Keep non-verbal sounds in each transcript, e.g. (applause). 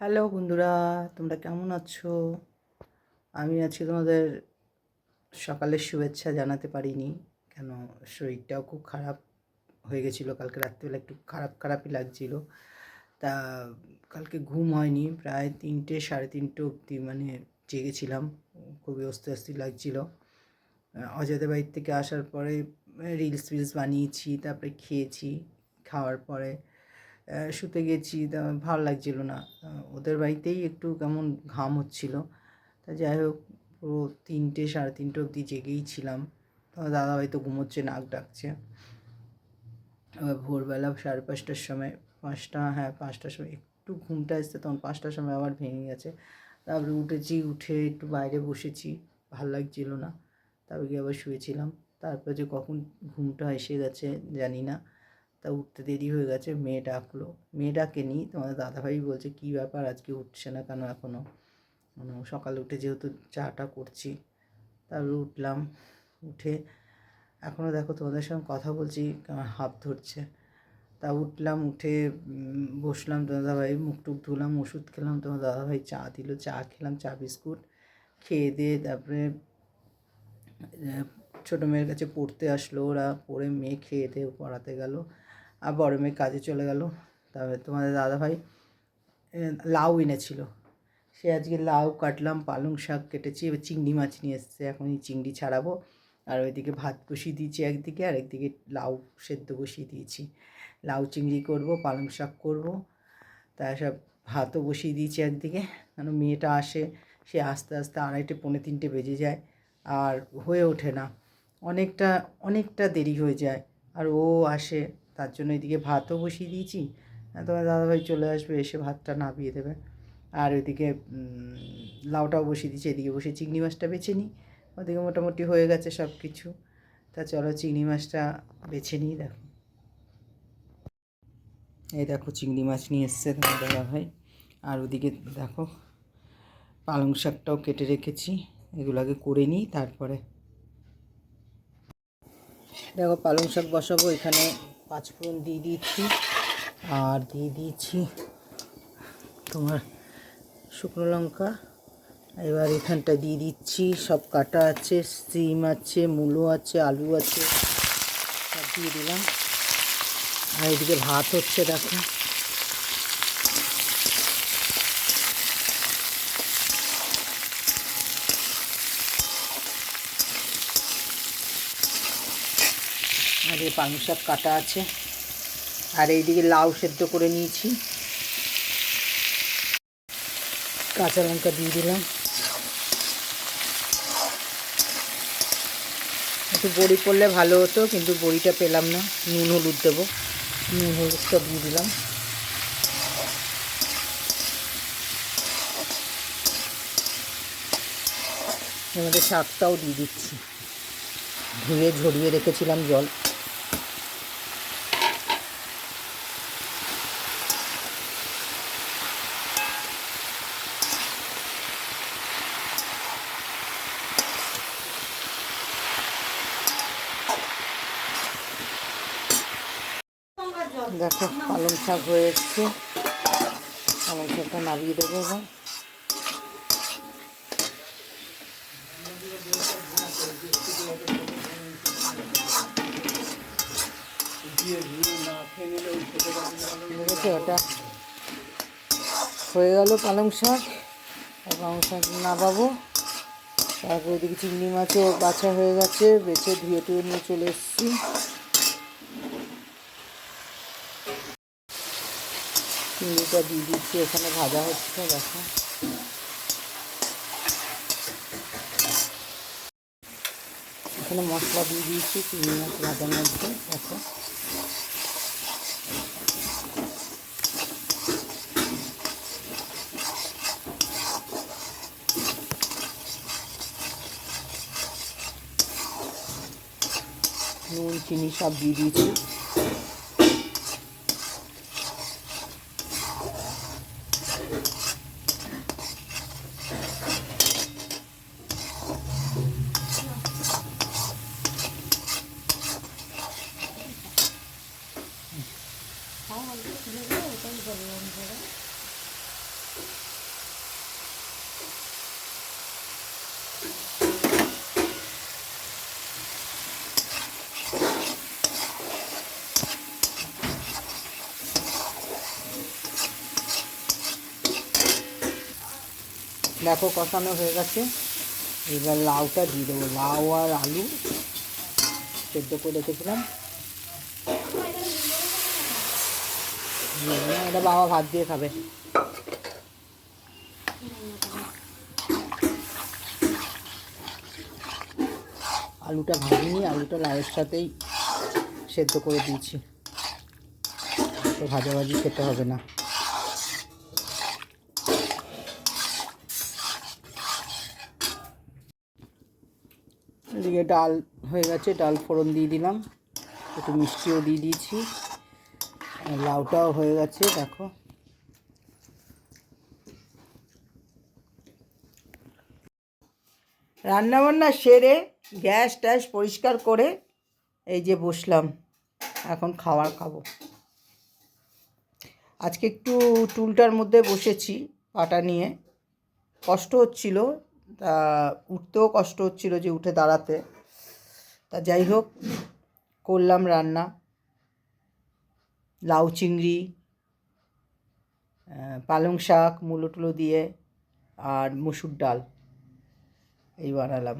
Hello বন্ধুরা, তোমরা কেমন আছো? আমি আজকে তোমাদের সকালের শুভেচ্ছা জানাতে পারিনি, কেন শরীরটাও খুব খারাপ হয়ে গেছিল। কালকে রাত্রিবেলা একটু খারাপ খারাপই লাগছিল। তা কালকে ঘুম হয়নি, প্রায় তিনটে, সাড়ে তিনটে অবধি মানে জেগেছিলাম, খুবই অস্তি অস্তি লাগছিল। অজয়দের বাড়ির থেকে আসার পরে রিলস ফিলস বানিয়েছি, তারপরে খেয়েছি, খাওয়ার পরে শুতে গেছি ভালো লাগছিল না। ওদের বাড়িতেই একটু কেমন ঘাম হচ্ছিল। তা যাই হোক, পুরো তিনটে, সাড়ে তিনটে অবধি জেগেই ছিলাম। তোমার দাদা হয়তো ঘুমোচ্ছে, নাক ডাকছে। আবার ভোরবেলা সাড়ে পাঁচটার সময়, পাঁচটা হ্যাঁ পাঁচটার সময়, একটু ঘুমটা আসছে, তখন পাঁচটার সময় আবার ভেঙে গেছে। তারপরে উঠেছি, উঠে একটু বাইরে বসেছি, ভালো লাগছিল না। তারপরে গিয়ে আবার শুয়েছিলাম। তারপরে যে কখন ঘুমটা এসে গেছে জানি না। তা উঠতে দেরি হয়ে গেছে, মেয়ে ডাকলো। মেয়ে ডাকেনি তোমাদের দাদাভাই বলছে, কী ব্যাপার? আজকে উঠছে না কেন এখনও মানে সকালে উঠে যেহেতু চাটা করছি, তারপরে উঠলাম, উঠে এখনও দেখো তোমাদের সঙ্গে কথা বলছি হাত ধরছে। তা উঠলাম, উঠে বসলাম তোমার দাদাভাই, মুখ টুক ধুলাম, ওষুধ খেলাম তোমার দাদাভাই চা দিল, চা খেলাম, চা বিস্কুট খেয়ে দিয়ে তারপরে ছোটো মেয়ের কাছে পড়তে আসলো, ওরা পড়ে মেয়ে খেয়ে দিয়ে পড়াতে গেল। আর বড় মেয়ে কাজে চলে গেল। তারপরে তোমাদের দাদাভাই লাউ এনেছিল। সে আজকে লাউ, কাটলাম, পালং শাক কেটেছি, এবার চিংড়ি মাছ নিয়ে এসছে। এখন এই চিংড়ি ছাড়াবো। আর ওইদিকে ভাত বসিয়ে দিয়েছি একদিকে, আর একদিকে লাউ সেদ্ধ বসিয়ে দিয়েছি। লাউ, চিংড়ি করব, পালং শাক করব। তা সব ভাতও বসিয়ে দিয়েছি একদিকে। কেন মেয়েটা আসে, সে আস্তে আস্তে আড়াইটে, পৌনে তিনটে বেজে যায় আর হয়ে ওঠে না। অনেকটা অনেকটা দেরি হয়ে যায়। আর ও আসে তার জন্য এদিকে ভাতও বসিয়ে দিয়েছি। তোমার দাদাভাই চলে আসবে, এসে ভাতটা নামিয়ে দেবে। আর ওইদিকে লাউটাও বসিয়ে দিয়েছি, এদিকে বসে চিংড়ি মাছটা বেছে নিই। ওদিকে মোটামুটি হয়ে গেছে সব কিছু তা চলো চিংড়ি মাছটা বেছে নিই, দেখো। এই দেখো চিংড়ি মাছ নিয়ে এসছে তোমার দাদা ভাই আর ওদিকে দেখো, পালং শাকটাও কেটে রেখেছি। এগুলো আগে করে নিই, তারপরে। দেখো পালং শাক বসাবো এখানে। পাঁচফোড়ন দিয়ে দিচ্ছি। আর দিয়ে দিয়েছি তোমার শুকনো লঙ্কা। এবার এখানটা দিয়ে দিচ্ছি, সব কাটা আছে, সিম আছে, মূলো আছে, আলু আছে, সব দিয়ে দিলাম। আর এদিকে ভাত হচ্ছে, দেখো। আর পালং শাক কাটা আছে। আর এইদিকে লাউ সেদ্ধ করে নিয়েছি। কাঁচা লঙ্কা দিয়ে দিলাম। একটু বড়ি পড়লে ভালো হতো, কিন্তু বড়িটা পেলাম না। নুন, হলুদ দেবো। নুন, হলুদটা দিয়ে দিলাম। মধ্যে শাকটাও দিয়ে দিচ্ছি। ধুয়ে ঝরিয়ে রেখেছিলাম জল। দেখো, পালং শাক হয়ে এসছে পালং শাকটা নামিয়ে দেবো এবার। ওটা হয়ে গেল পালং শাক। পালং শাক নামাবো তারপর ওইদিকে চিংড়ি মাছও বাছা হয়ে গেছে, বেছে ধুয়ে টুয়ে নিয়ে চলে এসেছি। চিংড়িটা দিয়ে দিচ্ছি, এখানে ভাজা হচ্ছে, দেখো। এখানে মশলা দিয়ে দিয়েছি, চিংড়ি মাছ ভাজার মধ্যে, দেখো। নুন, চিনি সব দিয়ে দিয়েছি। মাথায় দেখো কষানো হয়ে গেছে। এবার লাউটা দিয়ে দেবো। লাউ আর আলু সেদ্ধ করে রেখেছিলাম। এটা বাবা ভাত দিয়ে খাবে। আলুটা ভাজিনি আলুটা লাউয়ের সাথেই সেদ্ধ করে দিয়েছি। তো ভাজাভাজি খেতে হবে না। ডাল হয়ে গেছে, ডাল ফোড়ন দিয়ে দিলাম। একটু মিষ্টিও দিয়ে দিয়েছি। লাউটাও হয়ে গেছে, দেখো। রান্নাবান্না সেরে গ্যাস ট্যাস পরিষ্কার করে এই যে বসলাম, এখন খাবার খাব। আজকে একটু টুলটার মধ্যে বসেছি পাটা নিয়ে। কষ্ট হচ্ছিল, তা উঠতেও কষ্ট হচ্ছিল যে উঠে দাঁড়াতে। তা যাই হোক, করলাম রান্না। লাউ চিংড়ি পালং শাক মূলো টুলো দিয়ে আর মুসুর ডাল। এই বানালাম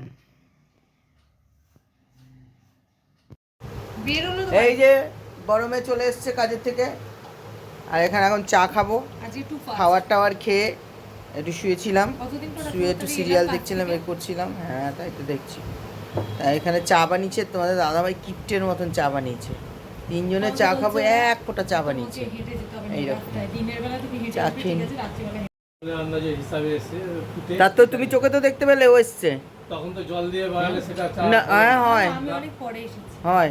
এই যে গরমে চলে এসছে কাজের থেকে আর এখানে এখন চা খাব। খাবার টাওয়ার খেয়ে একটু শুয়েছিলাম। শুয়ে একটু সিরিয়াল দেখছিলাম এ করছিলাম। হ্যাঁ তাই তো দেখছি। এখানে চা বানিয়েছে তোমাদের দাদাভাই কিপ্টের মতন চা বানিয়েছে। তিনজনে চা খাব এক ফোঁটা চা বানিয়েছে। এইরকম। চা খেয়ে তার তো তুমি চোখে তো দেখতে পেলে ও এসছে। তখন তো জল দিয়ে বানালে সেটা চা না হ্যাঁ হয়। হয়।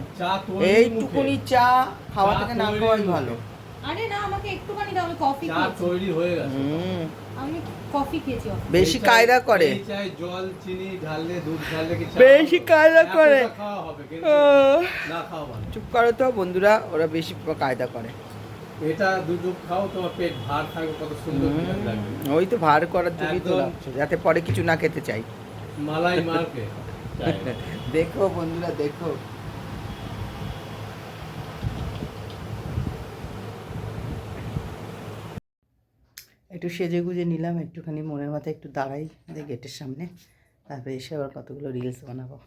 এইটুকুনি চা খাওয়া থেকে না খাওয়াই ভালো। আরে না আমাকে একটুখানি দাও আমি কফি চা তৈরি হয়ে গেছে। আমি কফি খেয়েছি বেশি কায়দা করে। জল চিনি ঢাললে দুধ ঢাললে কি চা বেশি কায়দা করে। খাওয়া হবে কিন্তু না খাওয়া চুপ করো তো বন্ধুরা ওরা বেশি কায়দা করে। এটা দু ডুব খাও তোমার পেট ভার থাকবে কত সুন্দর লাগবে। ওই তো ভার করার জন্যই তো যাতে পরে কিছু না খেতে চাই। মালাই মারকে (laughs) দেখো বন্ধুরা দেখো। একটু সেজে গুজে নিলাম, একটুখানি মনের মাথায় একটু দাঁড়াই গেটের সামনে। তারপরে এসে আবার কতগুলো রিলস বানাবো।